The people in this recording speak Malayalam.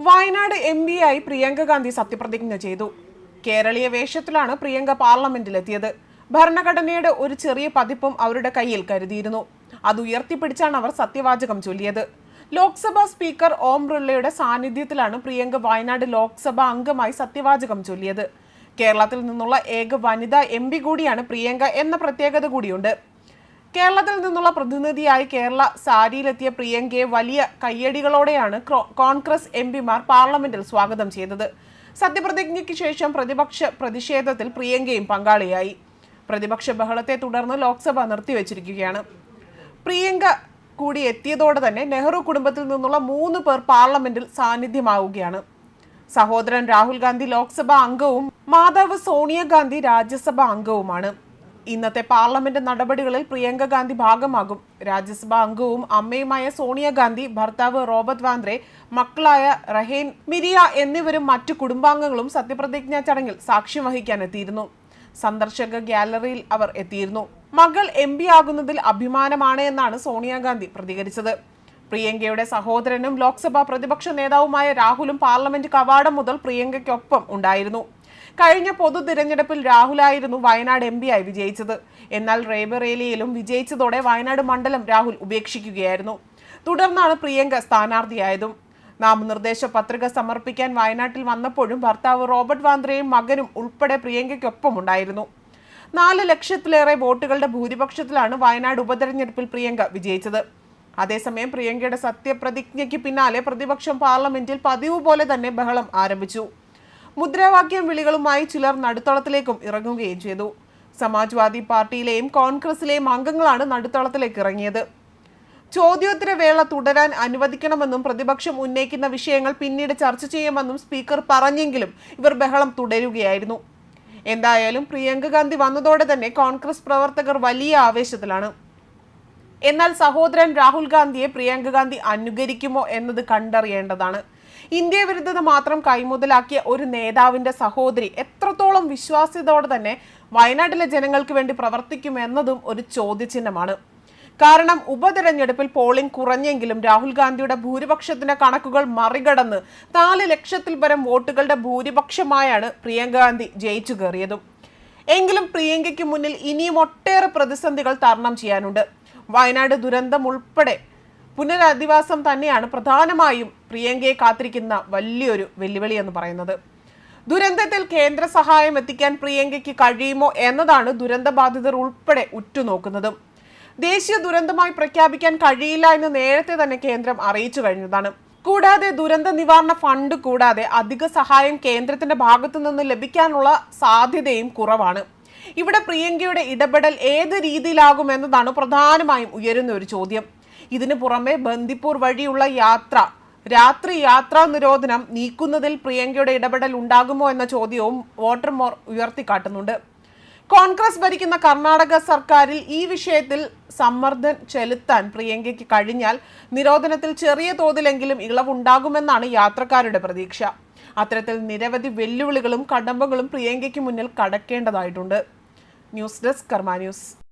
വയനാട് എം ആയി പ്രിയങ്ക ഗാന്ധി സത്യപ്രതിജ്ഞ ചെയ്തു. കേരളീയ വേഷത്തിലാണ് പ്രിയങ്ക പാർലമെന്റിലെത്തിയത്. ഭരണഘടനയുടെ ഒരു ചെറിയ പതിപ്പും അവരുടെ കയ്യിൽ കരുതിയിരുന്നു. അത് ഉയർത്തിപ്പിടിച്ചാണ് അവർ സത്യവാചകം ചൊല്ലിയത്. ലോക്സഭാ സ്പീക്കർ ഓം ബിർളയുടെ സാന്നിധ്യത്തിലാണ് പ്രിയങ്ക വയനാട് ലോക്സഭാ അംഗമായി സത്യവാചകം ചൊല്ലിയത്. കേരളത്തിൽ നിന്നുള്ള ഏക വനിതാ എം കൂടിയാണ് പ്രിയങ്ക എന്ന പ്രത്യേകത കൂടിയുണ്ട്. കേരളത്തിൽ നിന്നുള്ള പ്രതിനിധിയായി കേരള സാരിയിലെത്തിയ പ്രിയങ്കയെ വലിയ കയ്യടികളോടെയാണ് കോൺഗ്രസ് എം പിമാർ പാർലമെന്റിൽ സ്വാഗതം ചെയ്തത്. സത്യപ്രതിജ്ഞയ്ക്ക് ശേഷം പ്രതിപക്ഷ പ്രതിഷേധത്തിൽ പ്രിയങ്കയും പങ്കാളിയായി. പ്രതിപക്ഷ ബഹളത്തെ തുടർന്ന് ലോക്സഭ നിർത്തിവച്ചിരിക്കുകയാണ്. പ്രിയങ്ക കൂടി എത്തിയതോടെ തന്നെ നെഹ്റു കുടുംബത്തിൽ നിന്നുള്ള മൂന്ന് പേർ പാർലമെന്റിൽ സാന്നിധ്യമാവുകയാണ്. സഹോദരൻ രാഹുൽ ഗാന്ധി ലോക്സഭാ അംഗവും മാതാവ് സോണിയാഗാന്ധി രാജ്യസഭാ അംഗവുമാണ്. ഇന്നത്തെ പാർലമെന്റ് നടപടികളിൽ പ്രിയങ്ക ഗാന്ധി ഭാഗമാകും. രാജ്യസഭാ അംഗവും അമ്മയുമായ സോണിയാഗാന്ധി ഭർത്താവ് റോബർട്ട് വാന്ദ്രെ മക്കളായ റഹേൻ മിരിയ എന്നിവരും മറ്റു കുടുംബാംഗങ്ങളും സത്യപ്രതിജ്ഞാ ചടങ്ങിൽ സാക്ഷ്യം വഹിക്കാൻ എത്തിയിരുന്നു സന്ദർശക ഗ്യാലറിയിൽ അവർ എത്തിയിരുന്നു. മകൾ എം പി ആകുന്നതിൽ അഭിമാനമാണ് എന്നാണ് സോണിയാഗാന്ധി പ്രതികരിച്ചത്. പ്രിയങ്കയുടെ സഹോദരനും ലോക്സഭാ പ്രതിപക്ഷ നേതാവുമായ രാഹുലും പാർലമെന്റ് കവാടം മുതൽ പ്രിയങ്കയ്ക്കൊപ്പം ഉണ്ടായിരുന്നു. കഴിഞ്ഞ പൊതു തിരഞ്ഞെടുപ്പിൽ രാഹുലായിരുന്നു വയനാട് എം ആയി വിജയിച്ചത്. എന്നാൽ റേബറേലിയിലും വിജയിച്ചതോടെ വയനാട് മണ്ഡലം രാഹുൽ ഉപേക്ഷിക്കുകയായിരുന്നു. തുടർന്നാണ് പ്രിയങ്ക സ്ഥാനാർത്ഥിയായതും. നാമനിർദ്ദേശ പത്രിക സമർപ്പിക്കാൻ വയനാട്ടിൽ വന്നപ്പോഴും ഭർത്താവ് റോബർട്ട് വാന്ദ്രയും മകനും ഉൾപ്പെടെ പ്രിയങ്കയ്ക്കൊപ്പം ഉണ്ടായിരുന്നു. നാല് ലക്ഷത്തിലേറെ വോട്ടുകളുടെ ഭൂരിപക്ഷത്തിലാണ് വയനാട് ഉപതെരഞ്ഞെടുപ്പിൽ പ്രിയങ്ക വിജയിച്ചത്. അതേസമയം പ്രിയങ്കയുടെ സത്യപ്രതിജ്ഞയ്ക്ക് പിന്നാലെ പ്രതിപക്ഷം പാർലമെന്റിൽ പതിവ് പോലെ തന്നെ ബഹളം ആരംഭിച്ചു. മുദ്രാവാക്യം വിളികളുമായി ചിലർ നടുത്തളത്തിലേക്കും ഇറങ്ങുകയും ചെയ്തു. സമാജ്വാദി പാർട്ടിയിലെയും കോൺഗ്രസിലെയും അംഗങ്ങളാണ് നടുത്തളത്തിലേക്ക് ഇറങ്ങിയത്. ചോദ്യോത്തര വേള തുടരാൻ അനുവദിക്കണമെന്നും പ്രതിപക്ഷം ഉന്നയിക്കുന്ന വിഷയങ്ങൾ പിന്നീട് ചർച്ച ചെയ്യുമെന്നും സ്പീക്കർ പറഞ്ഞെങ്കിലും ഇവർ ബഹളം തുടരുകയായിരുന്നു. എന്തായാലും പ്രിയങ്ക ഗാന്ധി വന്നതോടെ തന്നെ കോൺഗ്രസ് പ്രവർത്തകർ വലിയ ആവേശത്തിലാണ്. എന്നാൽ സഹോദരൻ രാഹുൽ ഗാന്ധിയെ പ്രിയങ്ക ഗാന്ധി അനുകരിക്കുമോ എന്നത് കണ്ടറിയേണ്ടതാണ്. ഇന്ത്യ വിരുദ്ധത മാത്രം കൈമുതലാക്കിയ ഒരു നേതാവിന്റെ സഹോദരി എത്രത്തോളം വിശ്വാസ്യതയോടെ തന്നെ വയനാട്ടിലെ ജനങ്ങൾക്ക് വേണ്ടി പ്രവർത്തിക്കും എന്നതും ഒരു ചോദ്യചിഹ്നമാണ്. കാരണം ഉപതെരഞ്ഞെടുപ്പിൽ പോളിംഗ് കുറഞ്ഞെങ്കിലും രാഹുൽ ഗാന്ധിയുടെ ഭൂരിപക്ഷത്തിന്റെ കണക്കുകൾ മറികടന്ന് നാല് ലക്ഷത്തിൽ പരം വോട്ടുകളുടെ ഭൂരിപക്ഷമായാണ് പ്രിയങ്ക ഗാന്ധി ജയിച്ചു കയറിയതും. എങ്കിലും പ്രിയങ്കയ്ക്ക് മുന്നിൽ ഇനിയും ഒട്ടേറെ പ്രതിസന്ധികൾ തരണം ചെയ്യാനുണ്ട്. വയനാട് ദുരന്തം ഉൾപ്പെടെ പുനരധിവാസം തന്നെയാണ് പ്രധാനമായും പ്രിയങ്കയെ കാത്തിരിക്കുന്ന വലിയൊരു വെല്ലുവിളി എന്ന് പറയുന്നത്. ദുരന്തത്തിൽ കേന്ദ്ര സഹായം എത്തിക്കാൻ പ്രിയങ്കയ്ക്ക് കഴിയുമോ എന്നതാണ് ദുരന്തബാധിതർ ഉൾപ്പെടെ ഉറ്റുനോക്കുന്നതും. ദേശീയ ദുരന്തമായി പ്രഖ്യാപിക്കാൻ കഴിയില്ല എന്ന് നേരത്തെ തന്നെ കേന്ദ്രം അറിയിച്ചു കഴിഞ്ഞതാണ്. കൂടാതെ ദുരന്ത നിവാരണ ഫണ്ട് കൂടാതെ അധിക സഹായം കേന്ദ്രത്തിന്റെ ഭാഗത്തു നിന്ന് ലഭിക്കാനുള്ള സാധ്യതയും കുറവാണ്. ഇവിടെ പ്രിയങ്കയുടെ ഇടപെടൽ ഏത് രീതിയിലാകുമെന്നതാണ് പ്രധാനമായും ഉയരുന്ന ഒരു ചോദ്യം. ഇതിനു പുറമെ ബന്ദിപ്പൂർ വഴിയുള്ള യാത്ര രാത്രി യാത്രാ നിരോധനം നീക്കുന്നതിൽ പ്രിയങ്കയുടെ ഇടപെടൽ ഉണ്ടാകുമോ എന്ന ചോദ്യവും വോട്ടർമോർ ഉയർത്തിക്കാട്ടുന്നുണ്ട്. കോൺഗ്രസ് ഭരിക്കുന്ന കർണാടക സർക്കാരിൽ ഈ വിഷയത്തിൽ സമ്മർദ്ദം ചെലുത്താൻ പ്രിയങ്കയ്ക്ക് കഴിഞ്ഞാൽ നിരോധനത്തിൽ ചെറിയ തോതിലെങ്കിലും ഇളവുണ്ടാകുമെന്നാണ് യാത്രക്കാരുടെ പ്രതീക്ഷ. അത്തരത്തിൽ നിരവധി വെല്ലുവിളികളും കടമ്പകളും പ്രിയങ്കയ്ക്ക് മുന്നിൽ കടക്കേണ്ടതായിട്ടുണ്ട്. News desk Karma news.